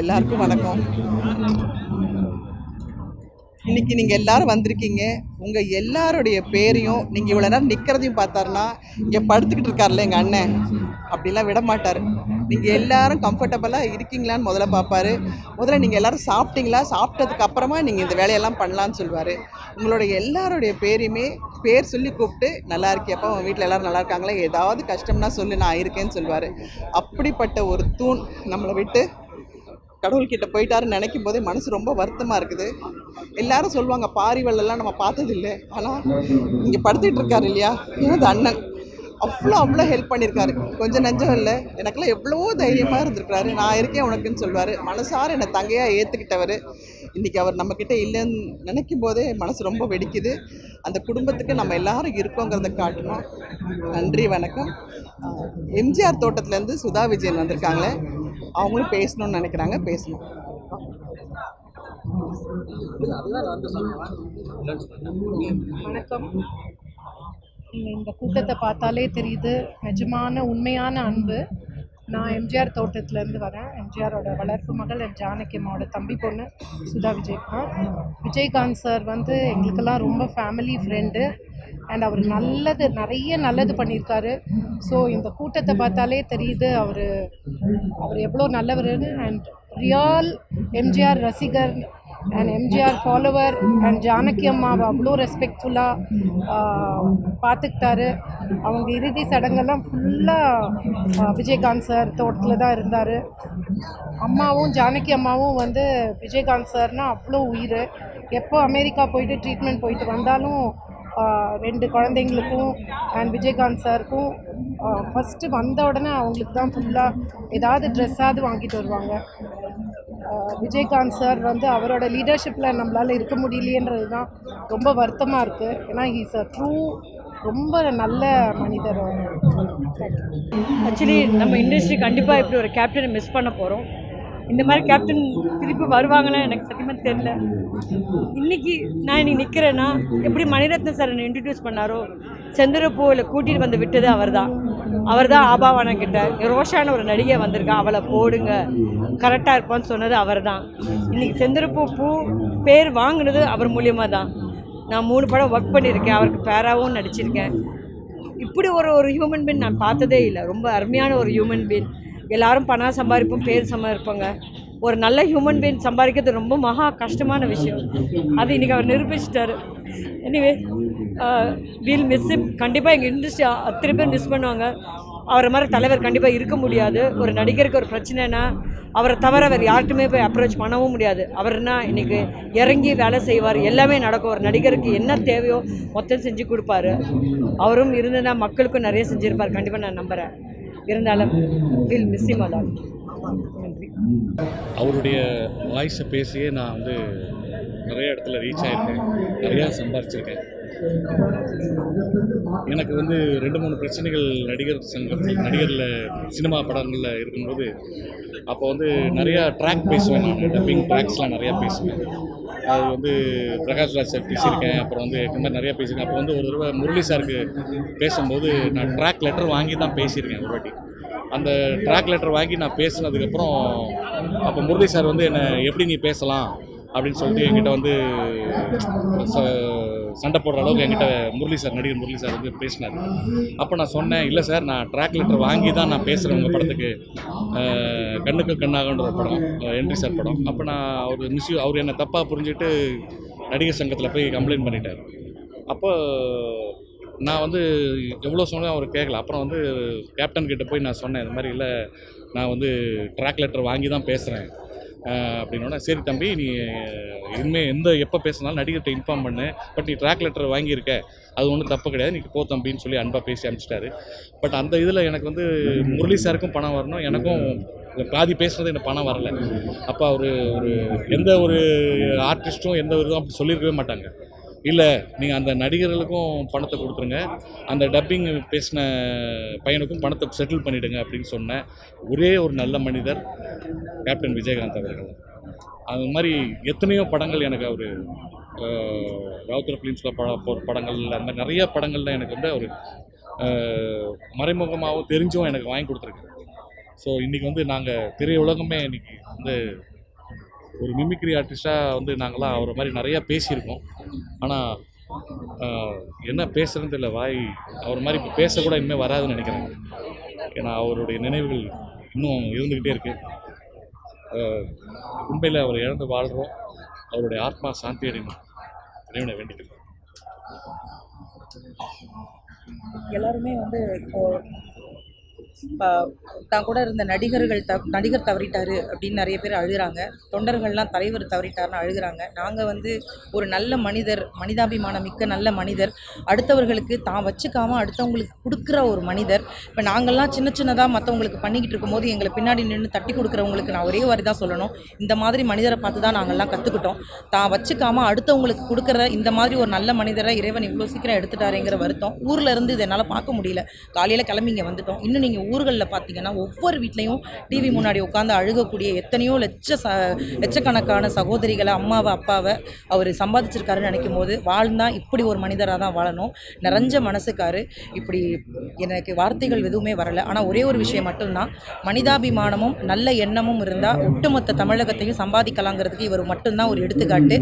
எல்லாருக்கும் வணக்கம். இன்னைக்கு நீங்கள் எல்லாரும் வந்திருக்கீங்க. உங்கள் எல்லாருடைய பேரையும் நீங்கள் இவ்வளோ நேரம் நிற்கிறதையும் பார்த்தாருன்னா இங்கே படுத்துக்கிட்டு இருக்கார்ல எங்கள் அண்ணன். அப்படிலாம் விட மாட்டார். நீங்கள் எல்லாரும் கம்ஃபர்டபுளாக இருக்கீங்களான்னு முதல்ல பார்ப்பாரு. முதல்ல நீங்கள் எல்லாரும் சாப்பிட்டீங்களா? சாப்பிட்டதுக்கு அப்புறமா நீங்கள் இந்த வேலையெல்லாம் பண்ணலான்னு சொல்லுவார் உங்களுடைய எல்லாருடைய பேரையுமே பேர் சொல்லி கூப்பிட்டு நல்லா இருக்கியப்பா உன் வீட்டில் எல்லோரும் நல்லா இருக்காங்களா? ஏதாவது கஷ்டம்னா சொல்லு நான் இருக்கேன்னு சொல்லுவார் அப்படிப்பட்ட ஒரு தூண் நம்மளை விட்டு கடவுள்கிட்ட போயிட்டாருன்னு நினைக்கும் போதே மனசு ரொம்ப வருத்தமாக இருக்குது. எல்லாரும் சொல்லுவாங்க பாரிவள்ளெல்லாம் நம்ம பார்த்ததில்லை. ஆனால் இங்கே படுத்துட்டு இருக்காரு இல்லையா? எனது அண்ணன். அவ்வளோ அவ்வளோ ஹெல்ப் பண்ணியிருக்காரு. கொஞ்சம் நெஞ்சம் இல்லை. எனக்கெல்லாம் எவ்வளவோ தைரியமாக இருந்திருக்கிறாரு. நான் இருக்கேன் உனக்குன்னு சொல்லுவார். மனசார என்னை தங்கையாக ஏற்றுக்கிட்டவர் இன்றைக்கி அவர் நம்மக்கிட்ட இல்லைன்னு நினைக்கும் போதே மனசு ரொம்ப வெடிக்குது. அந்த குடும்பத்துக்கு நம்ம எல்லாரும் இருக்கோங்கிறத காட்டணும் நன்றி வணக்கம். எம்ஜிஆர் தோட்டத்துலேருந்து சுதா விஜயன் வந்திருக்காங்களே அவங்களும் பேசணும்னு நினைக்கிறாங்க பேசணும். வணக்கம். நீங்க இந்த கூட்டத்தை பார்த்தாலே தெரியுது நிஜமான உண்மையான அன்பு. நான் எம்ஜிஆர் தோட்டத்துலேருந்து வரேன். எம்ஜிஆரோட வளர்ப்பு மகள் என் ஜானகி அம்மாவோட தம்பி பொண்ணு சுதா விஜயகுமார் விஜயகாந்த் சார் வந்து எங்களுக்கெல்லாம் ரொம்ப ஃபேமிலி ஃப்ரெண்டு அண்ட் அவர் நல்லது நிறைய நல்லது பண்ணியிருக்காரு. ஸோ இந்த கூட்டத்தை பார்த்தாலே தெரியுது அவர் அவர் எவ்வளோ நல்லவர்னு அண்ட் ரியல் எம்ஜிஆர் ரசிகர் and MGR follower and Janaki அம்மாவை அவ்வளோ ரெஸ்பெக்ட்ஃபுல்லாக பார்த்துக்கிட்டாரு. அவங்க இறுதி சடங்கெல்லாம் ஃபுல்லாக விஜயகாந்த் சார் தோட்டத்தில் தான் இருந்தார். அம்மாவும் ஜானகி அம்மாவும் வந்து விஜயகாந்த் சார்னால் அவ்வளோ உயிர். எப்போ அமெரிக்கா போயிட்டு ட்ரீட்மெண்ட் போயிட்டு வந்தாலும் ரெண்டு குழந்தைங்களுக்கும் அண்ட் விஜயகாந்த் சாருக்கும் ஃபஸ்ட்டு வந்த உடனே அவங்களுக்கு தான் ஃபுல்லாக ஏதாவது ட்ரெஸ்ஸாவது வாங்கிட்டு வருவாங்க. விஜயகாந்த் சார் வந்து அவரோட லீடர்ஷிப்பில் நம்மளால் இருக்க முடியலையன்றது தான் ரொம்ப வருத்தமாக இருக்குது ஏன்னா ஹீஸ் அ ட்ரூ ரொம்ப நல்ல மனிதர் ஆக்சுவலி நம்ம இண்டஸ்ட்ரி கண்டிப்பாக இப்படி ஒரு கேப்டனை மிஸ் பண்ண போகிறோம் இந்த மாதிரி கேப்டன் திருப்பி வருவாங்கன்னா எனக்கு சத்தியமாக தெரியல. இன்னைக்கு நான் இன்னைக்கு நிற்கிறேன்னா எப்படி மணிரத்ன சார் என்னை இன்ட்ரடியூஸ் பண்ணாரோ செந்தூரப்பூவில் கூட்டிகிட்டு வந்து விட்டது அவர் தான் அவர் தான் ஆபாவான கிட்ட ரோஷான ஒரு நடிகை வந்திருக்கா அவளை போடுங்க கரெக்டாக இருப்பான்னு சொன்னது அவர் தான் இன்னைக்கு செந்தூரப்பூ பூ பேர் வாங்கினது அவர் மூலியமாக தான். நான் மூணு படம் ஒர்க் பண்ணியிருக்கேன் அவருக்கு பேராகவும் நடிச்சிருக்கேன். இப்படி ஒரு ஒரு ஹியூமன் பீன் நான் பார்த்ததே இல்லை. ரொம்ப அருமையான ஒரு ஹியூமன் பீன் எல்லாரும் பணம் சம்பாதிப்போம் பேர் சம்பாதிப்போங்க. ஒரு நல்ல ஹியூமன் பீன் சம்பாதிக்கிறது ரொம்ப மகா கஷ்டமான விஷயம். அது இன்றைக்கி அவர் நிரூபிச்சிட்டாரு. எனிவே வீல் மிஸ் கண்டிப்பாக எங்கள் இண்டஸ்ட்ரி அத்தனை பேர் மிஸ் பண்ணுவாங்க. அவரை மாதிரி தலைவர் கண்டிப்பாக இருக்க முடியாது. ஒரு நடிகருக்கு ஒரு பிரச்சனைனா அவரை தவிர வேறு யார்கிட்டுமே போய் அப்ரோச் பண்ணவும் முடியாது. அவர்னா இன்றைக்கி இறங்கி வேலை செய்வார்? எல்லாமே நடக்கும். ஒரு நடிகருக்கு என்ன தேவையோ மொத்தம் செஞ்சு கொடுப்பாரு. அவரும் இருந்ததுன்னா மக்களுக்கும் நிறைய செஞ்சுருப்பார். கண்டிப்பாக நான் நம்புகிறேன் இருந்தாலும் வில் மிஸ் இம் அலாட் நன்றி. அவருடைய வாய்ஸை பேசியே நான் வந்து நிறைய இடத்துல ரீச் ஆகிருக்கேன் நிறையா சம்பாரிச்சிருக்கேன். எனக்கு வந்து ரெண்டு மூணு பிரச்சனைகள் நடிகர் சங்கத்தில் நடிகரில் சினிமா படங்களில் இருக்கும்போது அப்போ வந்து நிறையா ட்ராக் பேசுவேன் நான். டப்பிங் ட்ராக்ஸ்லாம் நிறையா பேசுவேன். அது வந்து பிரகாஷ்ராஜ் சார் பேசியிருக்கேன். அப்புறம் வந்து இந்த மாதிரி நிறையா பேசியிருக்கேன். அப்போ வந்து ஒரு தடவை முரளி சாருக்கு பேசும்போது நான் ட்ராக் லெட்டர் வாங்கி தான் பேசியிருக்கேன் ஒரு வாட்டி. அந்த ட்ராக் லெட்டர் வாங்கி நான் பேசினதுக்கப்புறம் அப்போ முரளி சார் வந்து என்னை எப்படி நீ பேசலாம்? அப்படின்னு சொல்லிட்டு என்கிட்ட வந்து ச- சண்டை போடுற அளவுக்கு என்கிட்ட முரளி சார் நடிகர் முரளி சார் வந்து பேசினார். அப்போ நான் சொன்னேன் இல்லை சார் நான் ட்ராக் லெட்டர் வாங்கி தான் நான் பேசுகிறேன் உங்கள் படத்துக்கு. கண்ணுக்கு கண்ணாகன்ற ஒரு படம் என்ட்ரி சார் படம். அப்போ நான் அவர் மிஸ்யூ அவர் என்னை தப்பாக புரிஞ்சுட்டு நடிகர் சங்கத்தில் போய் கம்ப்ளைண்ட் பண்ணிட்டார். அப்போ நான் வந்து எவ்வளோ சொன்னாலும் அவர் கேட்கல அப்புறம் வந்து கேப்டன் கிட்டே போய் நான் சொன்னேன் இந்த மாதிரி இல்லை நான் வந்து ட்ராக் லெட்டர் வாங்கி தான் பேசுகிறேன் அப்படின்னோட சரி தம்பி நீ இனிமேல் எந்த எப்போ பேசினாலும் நடிகர்கிட்ட இன்ஃபார்ம் பண்ணு. பட் நீ ட்ராக் லெட்டர் வாங்கியிருக்க. அது ஒன்றும் தப்பு கிடையாது. நீ போ தம்பின்னு சொல்லி அன்பாக பேசி அனுப்பிச்சிட்டாரு. பட் அந்த இதில் எனக்கு வந்து முரளி சாருக்கும் பணம் வரணும். எனக்கும் பாதி பேசுனது எனக்கு பணம் வரல. அப்போ அவர் ஒரு எந்த ஒரு ஆர்டிஸ்ட்டும் எந்த ஒரு இதுவும் அப்படி சொல்லியிருக்கவே மாட்டாங்க. இல்லை நீங்கள் அந்த நடிகர்களுக்கும் பணத்தை கொடுத்துருங்க. அந்த டப்பிங் பேசின பையனுக்கும் பணத்தை செட்டில் பண்ணிவிடுங்க அப்படின்னு சொன்ன ஒரே ஒரு நல்ல மனிதர் கேப்டன் விஜயகாந்த் அவர்கள். அது மாதிரி எத்தனையோ படங்கள் எனக்கு அவர் ராவுத்தர் ஃபிலிம்ஸில் பட படங்கள் அந்த மாதிரி நிறைய படங்கள்ல எனக்கு வந்து அவர் மறைமுகமாகவும் தெரிஞ்சும் எனக்கு வாங்கி கொடுத்துருக்கு ஸோ இன்றைக்கி வந்து நாங்கள் திரையுலகமே இன்றைக்கி வந்து ஒரு மிமிக்ரி ஆர்டிஸ்ட்டாக வந்து நாங்களாம் அவரை மாதிரி நிறையா பேசியிருக்கோம். ஆனால் என்ன பேசுகிறேன்னு தெரியல வாய் அவர் மாதிரி இப்போ பேசக்கூட இனிமேல் வராதுன்னு நினைக்கிறேன். ஏன்னா அவருடைய நினைவுகள் இன்னும் இருந்துக்கிட்டே இருக்குது உண்மையில் அவர் இழந்து வாழ்கிறோம் அவருடைய ஆத்மா சாந்தி அடையணும். இறைவனை வேண்டிக்கிறேன் எல்லாருமே வந்து இப்போ தான் கூட இருந்த நடிகர்கள் த நடிகர் தவறிட்டாரு அப்படின்னு நிறைய பேர் அழுகிறாங்க. தொண்டர்கள்லாம் தலைவர் தவறிட்டாருன்னு அழுகிறாங்க. நாங்கள் வந்து ஒரு நல்ல மனிதர் மனிதாபிமானம் மிக்க நல்ல மனிதர். அடுத்தவர்களுக்கு தான் வச்சுக்காம அடுத்தவங்களுக்கு கொடுக்குற ஒரு மனிதர். இப்போ நாங்கள்லாம் சின்ன சின்னதாக மற்றவங்களுக்கு பண்ணிக்கிட்டு இருக்கும்போது எங்களை பின்னாடி நின்று தட்டி கொடுக்குறவங்களுக்கு நான் ஒரே வாரி தான் சொல்லணும். இந்த மாதிரி மனிதரை பார்த்து தான் நாங்கள்லாம் கற்றுக்கிட்டோம் தான் வச்சுக்காம அடுத்தவங்களுக்கு கொடுக்குற இந்த மாதிரி ஒரு நல்ல மனிதரை இறைவன் இவ்வளோ சீக்கிரம் எடுத்துட்டாருங்கிற வருத்தம். ஊரில் இருந்து இதை என்னால் பார்க்க முடியல. காலையில் கிளம்பி இங்கே வந்துட்டோம். இன்னும் நீங்கள் ஊர்களில் பார்த்தீங்கன்னா ஒவ்வொரு வீட்லேயும் டிவி முன்னாடி உட்காந்து அழுகக்கூடிய எத்தனையோ லட்ச ச லட்சக்கணக்கான சகோதரிகளை அம்மாவை அப்பாவை அவர் சம்பாதிச்சிருக்காருன்னு நினைக்கும் போது வாழ்ந்தா இப்படி ஒரு மனிதராக தான் வாழணும். நிறைஞ்ச மனசுக்காரு. இப்படி எனக்கு வார்த்தைகள் எதுவுமே வரல. ஆனால் ஒரே ஒரு விஷயம் மட்டும்தான். மனிதாபிமானமும் நல்ல எண்ணமும் இருந்தால் ஒட்டுமொத்த தமிழகத்தையும் சம்பாதிக்கலாங்கிறதுக்கு இவர் மட்டும்தான் ஒரு எடுத்துக்காட்டு.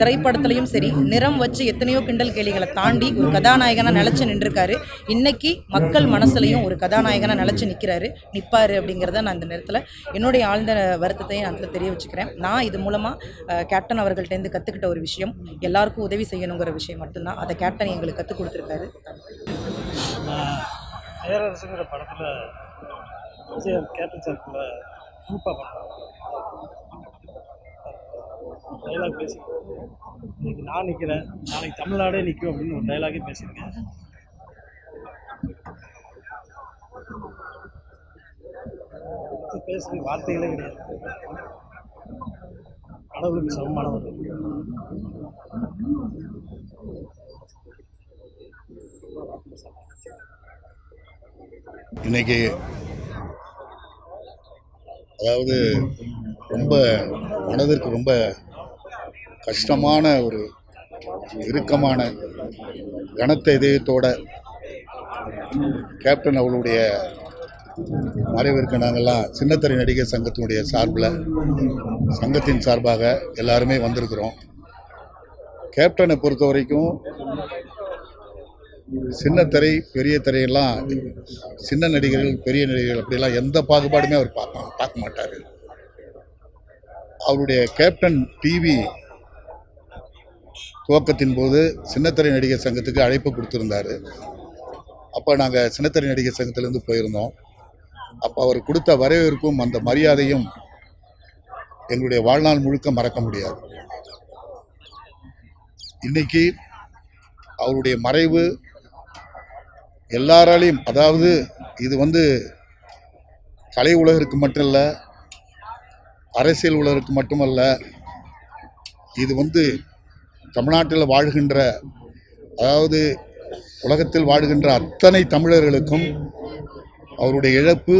திரைப்படத்துலையும் சரி நிறம் வச்சு எத்தனையோ கிண்டல் கேலிகளை தாண்டி ஒரு கதாநாயகனாக நிலச்சி நின்றுருக்காரு. இன்னைக்கு மக்கள் மனசுலையும் ஒரு கதாநாயகனாக நிலச்சி நிற்கிறாரு நிற்பாரு அப்படிங்கிறத நான் இந்த நேரத்தில் என்னுடைய ஆழ்ந்த வருத்தத்தையும் நான் தெரிய வச்சுக்கிறேன். நான் இது மூலமாக கேப்டன் அவர்கள்ட்டேருந்து கற்றுக்கிட்ட ஒரு விஷயம் எல்லாருக்கும் உதவி செய்யணுங்கிற விஷயம் மட்டும்தான். அதை கேப்டன் எங்களுக்கு கற்றுக் கொடுத்துருக்காரு. பேரரசுங்கிற படத்தில் கேப்டன் சார் கூட சூப்பாக டைலாக் பேசியிருக்கேன் இன்னைக்கு நான் நிற்கிறேன் நாளைக்கு தமிழ்நாடே நிற்கும் அப்படின்னு ஒரு டைலாகே பேசியிருக்கேன். பேசுகிற வார்த்தைகளே கிடையாது. கடவுளுக்கு சமமானவர். இன்னைக்கு அதாவது ரொம்ப மனதிற்கு ரொம்ப கஷ்டமான ஒரு இறுக்கமான கனத்த இதயத்தோட கேப்டன் அவளுடைய மறைவிற்கு நாங்கள்லாம் சின்னத்திரை நடிகர் சங்கத்தினுடைய சார்பில் சங்கத்தின் சார்பாக எல்லாருமே வந்திருக்கிறோம். கேப்டனை பொறுத்த வரைக்கும் சின்ன திரை பெரிய திரையெல்லாம் சின்ன நடிகர்கள் பெரிய நடிகர்கள் அப்படிலாம் எந்த பாகுபாடுமே அவர் பார்க்க பார்க்க மாட்டார். அவருடைய கேப்டன் டிவி துவக்கத்தின் போது சின்னத்திரை நடிகர் சங்கத்துக்கு அழைப்பு கொடுத்துருந்தாரு. அப்போ நாங்கள் சின்னத்திரை நடிகர் சங்கத்திலேருந்து போயிருந்தோம். அப்போ அவர் கொடுத்த வரவேற்பும் அந்த மரியாதையும் எங்களுடைய வாழ்நாள் முழுக்க மறக்க முடியாது. இன்னைக்கு அவருடைய மறைவு எல்லாராலையும் அதாவது இது வந்து கலை உலகிற்கு மட்டும் இல்லை அரசியல் உலகிற்கு மட்டுமல்ல இது வந்து தமிழ்நாட்டில் வாழ்கின்ற அதாவது உலகத்தில் வாழ்கின்ற அத்தனை தமிழர்களுக்கும் அவருடைய இழப்பு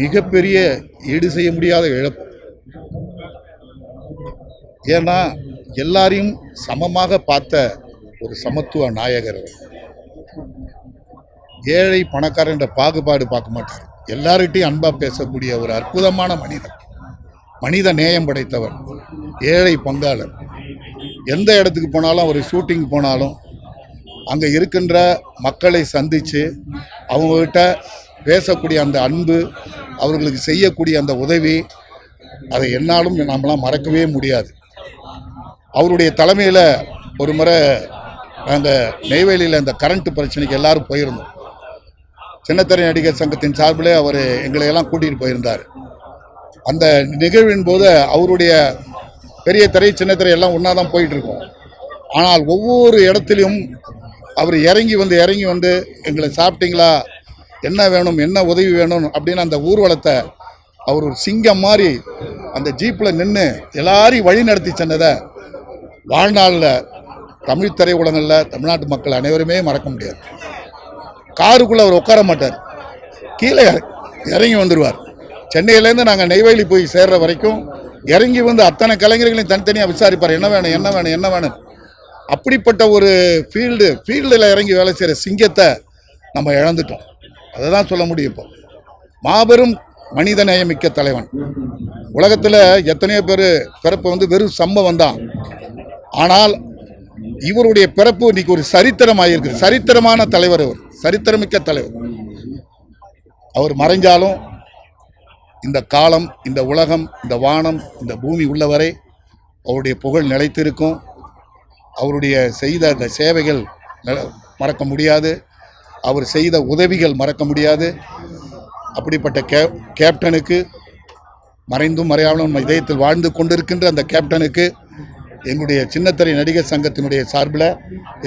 மிகப்பெரிய ஈடு செய்ய முடியாத இழப்பு. ஏன்னா எல்லாரையும் சமமாக பார்த்த ஒரு சமத்துவ நாயகர் ஏழை பணக்காரன் என்ற பாகுபாடு பார்க்க மாட்டார். எல்லார்கிட்டையும் அன்பாக பேசக்கூடிய ஒரு அற்புதமான மனிதன் மனித நேயம் படைத்தவர். ஏழை பங்காளர். எந்த இடத்துக்கு போனாலும் அவர் ஷூட்டிங் போனாலும் அங்கே இருக்கின்ற மக்களை சந்தித்து அவங்கக்கிட்ட பேசக்கூடிய அந்த அன்பு அவர்களுக்கு செய்யக்கூடிய அந்த உதவி அதை என்னாலும் நம்மளாம் மறக்கவே முடியாது. அவருடைய தலைமையில் ஒரு முறை நாங்கள் நெய்வேலியில் இந்த கரண்ட் பிரச்சனைக்கு எல்லாரும் போயிருந்தோம். சின்னத்திரை நடிகர் சங்கத்தின் சார்பிலே அவர் எங்களை எல்லாம் கூட்டிகிட்டு போயிருந்தார். அந்த நிகழ்வின் போது அவருடைய பெரிய திரை சின்ன திரை எல்லாம் ஒன்றா தான் போயிட்டுருக்கோம் ஆனால் ஒவ்வொரு இடத்துலையும் அவர் இறங்கி வந்து இறங்கி வந்து எங்களை சாப்பிட்டீங்களா என்ன வேணும் என்ன உதவி வேணும் அப்படின்னு அந்த ஊர்வலத்தை அவர் ஒரு சிங்கம் மாதிரி அந்த ஜீப்பில் நின்று எல்லாரையும் வழி நடத்தி சென்றதை வாழ்நாளில் தமிழ் திரையுலகில் தமிழ்நாட்டு மக்கள் அனைவருமே மறக்க முடியாது. காருக்குள்ளே அவர் உட்கார மாட்டார். கீழே இறங்கி வந்துடுவார் சென்னையிலேருந்து நாங்கள் நெய்வேலி போய் சேர்ற வரைக்கும் இறங்கி வந்து அத்தனை கலைஞர்களையும் தனித்தனியாக விசாரிப்பார். என்ன வேணும் என்ன வேணும் என்ன வேணும்? அப்படிப்பட்ட ஒரு ஃபீல்டு ஃபீல்டில் இறங்கி வேலை செய்கிற சிங்கத்தை நம்ம இழந்துட்டோம். அதை தான் சொல்ல முடியும் இப்போ. மாபெரும் மனித நேயமிக்க தலைவன். உலகத்தில் எத்தனையோ பேர் பிறப்பு வந்து வெறும் சம்பவம் தான். ஆனால் இவருடைய பிறப்பு இன்னைக்கு ஒரு சரித்திரமாயிருக்கு சரித்திரமான தலைவர் அவர் சரித்திரமிக்க தலைவர். அவர் மறைஞ்சாலும் இந்த காலம் இந்த உலகம் இந்த வானம் இந்த பூமி உள்ளவரை அவருடைய புகழ் நிலைத்திருக்கும். அவருடைய செய்த அந்த சேவைகள் ந- மறக்க முடியாது. அவர் செய்த உதவிகள் மறக்க முடியாது. அப்படிப்பட்ட கே கேப்டனுக்கு மறைந்தும் மறையாமலும் நம்ம இதயத்தில் வாழ்ந்து கொண்டிருக்கின்ற அந்த கேப்டனுக்கு எங்களுடைய சின்னத்திரை நடிகர் சங்கத்தினுடைய சார்பில்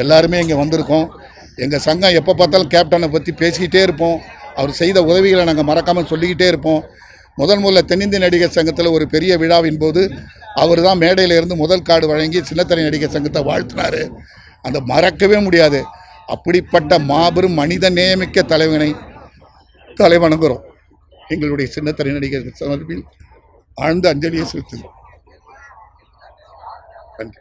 எல்லாருமே இங்கே வந்திருக்கோம். எங்கள் சங்கம் எப்போ பார்த்தாலும் கேப்டனை பற்றி பேசிக்கிட்டே இருப்போம். அவர் செய்த உதவிகளை நாங்கள் மறக்காமல் சொல்லிக்கிட்டே இருப்போம். முதல் முதல்ல தென்னிந்திய நடிகர் சங்கத்தில் ஒரு பெரிய விழாவின் போது அவர் தான் மேடையில் இருந்து முதல் கார்டு வழங்கி சின்னத்திரை நடிகர் சங்கத்தை வாழ்த்தினார். அந்த மறக்கவே முடியாது. அப்படிப்பட்ட மாபெரும் மனித நேமிக்க தலைவனை தலைவணங்குறோம். எங்களுடைய சின்னத்திரை நடிகர் சமர்ப்பில் ஆழ்ந்த அஞ்சலியை செலுத்துகிறோம். நன்றி.